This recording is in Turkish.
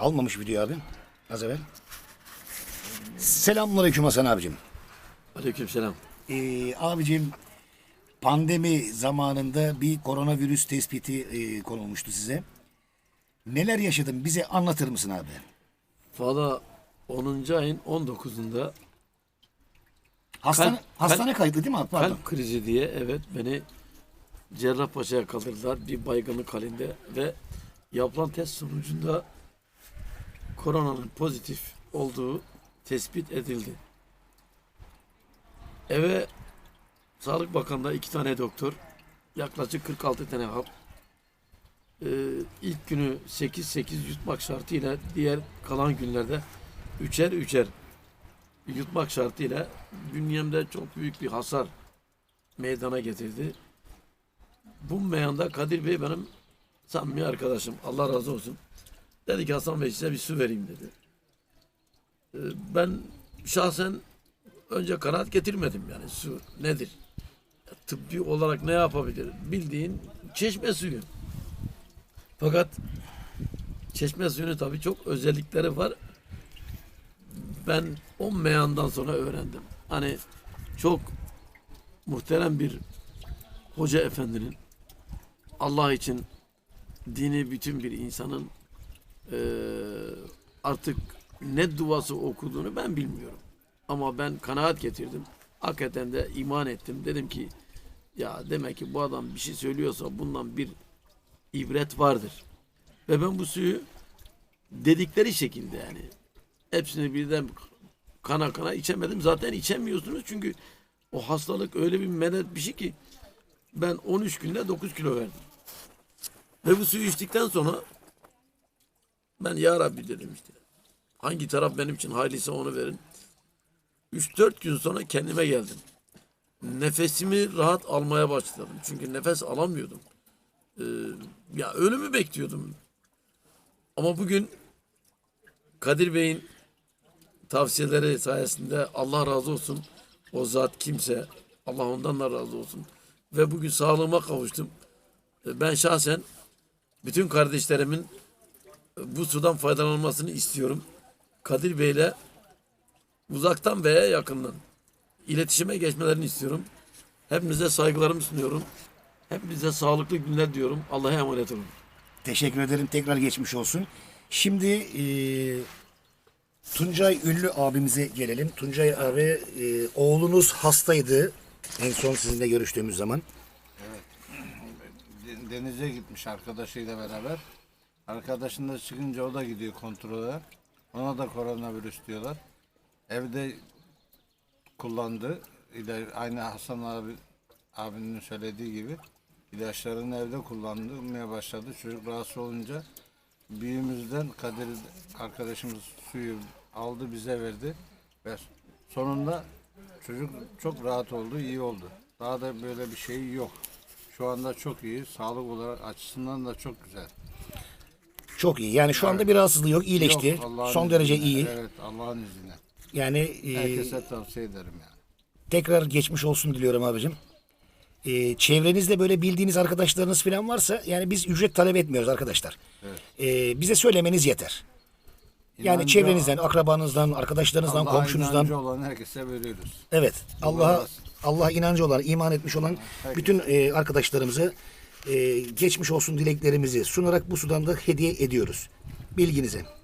Almamış video abi. Az evvel. Selamünaleyküm Hasan abicim. Aleykümselam. Ee, abicim pandemi zamanında bir koronavirüs tespiti e, konulmuştu size. Neler yaşadın bize anlatır mısın abi? Valla 10. ayın 19'unda Hastane, Kalp- hastane kaydı değil mi abi? Pardon. kalp krizi diye evet beni Cerrahpaşa'ya kaldırdılar bir baygınlık halinde ve yapılan test sonucunda koronanın pozitif olduğu tespit edildi. Eve Sağlık Bakanı'nda iki tane doktor, yaklaşık 46 tane hap, ee, ilk günü 8-8 yutmak şartıyla diğer kalan günlerde üçer üçer yutmak şartıyla bünyemde çok büyük bir hasar meydana getirdi. Bu meyanda Kadir Bey benim samimi arkadaşım. Allah razı olsun. Dedi ki Hasan Bey size bir su vereyim dedi. Ee, Ben şahsen önce kanaat getirmedim yani su nedir? Tıbbi olarak ne yapabilir? Bildiğin çeşme suyu. Fakat çeşme suyunun tabii çok özellikleri var. Ben o meyandan sonra öğrendim. Hani çok muhterem bir hoca efendinin Allah için dini bütün bir insanın eee, artık ne duası okuduğunu ben bilmiyorum. Ama ben kanaat getirdim. Hakikaten de iman ettim. Dedim ki ya demek ki bu adam bir şey söylüyorsa bundan bir ibret vardır. Ve ben bu suyu dedikleri şekilde yani hepsini birden kana kana içemedim. Zaten içemiyorsunuz çünkü o hastalık öyle bir medet bir şey ki ben 13 günde 9 kilo verdim. Ve bu suyu içtikten sonra ben ya Rabbi dedim işte. Hangi taraf benim için hayırlıysa onu verin. 3-4 gün sonra kendime geldim. Nefesimi rahat almaya başladım. Çünkü nefes alamıyordum. Ee, ya ölümü bekliyordum. Ama bugün Kadir Bey'in tavsiyeleri sayesinde Allah razı olsun. O zat kimse Allah ondan da razı olsun. Ve bugün sağlığıma kavuştum. E, Ben şahsen bütün kardeşlerimin bu sudan faydalanmasını istiyorum. Kadir Bey'le uzaktan veya yakından iletişime geçmelerini istiyorum. Hepinize saygılarımı sunuyorum. Hepinize sağlıklı günler diyorum. Allah'a emanet olun. Teşekkür ederim. Tekrar geçmiş olsun. Şimdi e, Tuncay Ünlü abimize gelelim. Tuncay abi e, oğlunuz hastaydı. En son sizinle görüştüğümüz zaman. De- denize gitmiş arkadaşıyla beraber. Arkadaşın da çıkınca o da gidiyor kontrole. Ona da koronavirüs diyorlar. Evde kullandı. İla- Aynı Hasan abi abinin söylediği gibi ilaçlarını evde kullanmaya başladı. Çocuk rahatsız olunca büyüğümüzden Kadir arkadaşımız suyu aldı bize verdi ve sonunda çocuk çok rahat oldu, iyi oldu. Daha da böyle bir şey yok. Şu anda çok iyi. Sağlık olarak açısından da çok güzel. Çok iyi. Yani şu anda bir rahatsızlığı yok. iyileşti. Yok, Allah'ın Son derece izniyle. iyi. Evet Allah'ın izniyle. Yani e, Herkese tavsiye ederim yani. tekrar geçmiş olsun diliyorum abicim. E, çevrenizde böyle bildiğiniz arkadaşlarınız falan varsa yani biz ücret talep etmiyoruz arkadaşlar. E, bize söylemeniz yeter. Yani İnancı- çevrenizden, akrabanızdan, arkadaşlarınızdan, Allah'a komşunuzdan. inancı olan herkese veriyoruz. Evet. Allah Allah'a. Allah inancı olan, iman etmiş olan bütün e, arkadaşlarımıza e, geçmiş olsun dileklerimizi sunarak bu sudan da hediye ediyoruz. Bilginize.